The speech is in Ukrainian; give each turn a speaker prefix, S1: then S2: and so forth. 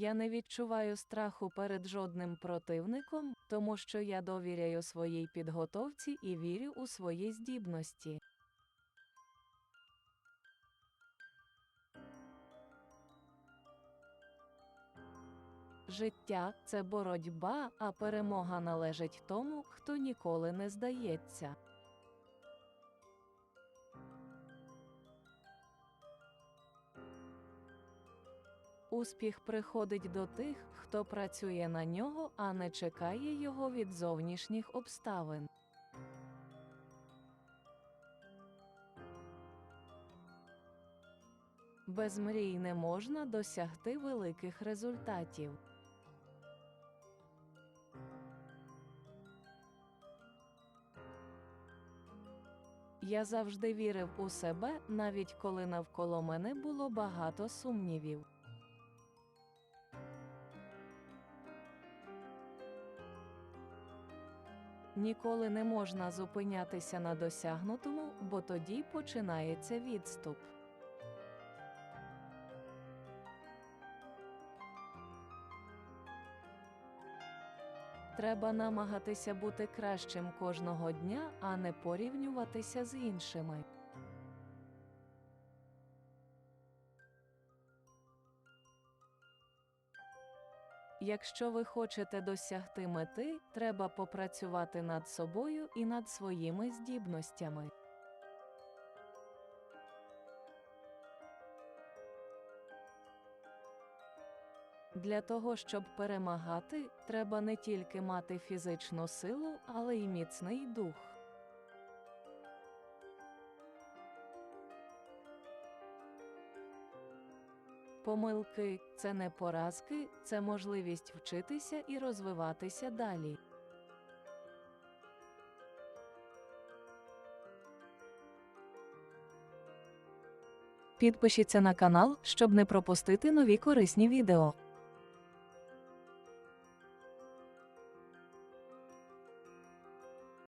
S1: Я не відчуваю страху перед жодним противником, тому що я довіряю своїй підготовці і вірю у свої здібності. Життя це боротьба, а перемога належить тому, хто ніколи не здається. Успіх приходить до тих, хто працює на нього, а не чекає його від зовнішніх обставин. Без мрій не можна досягти великих результатів. Я завжди вірив у себе, навіть коли навколо мене було багато сумнівів. Ніколи не можна зупинятися на досягнутому, бо тоді починається відступ. Треба намагатися бути кращим кожного дня, а не порівнюватися з іншими. Якщо ви хочете досягти мети, треба попрацювати над собою і над своїми здібностями. Для того, щоб перемагати, треба не тільки мати фізичну силу, але й міцний дух. Помилки це не поразки, це можливість вчитися і розвиватися далі. Підпишіться на канал, щоб не пропустити нові корисні відео.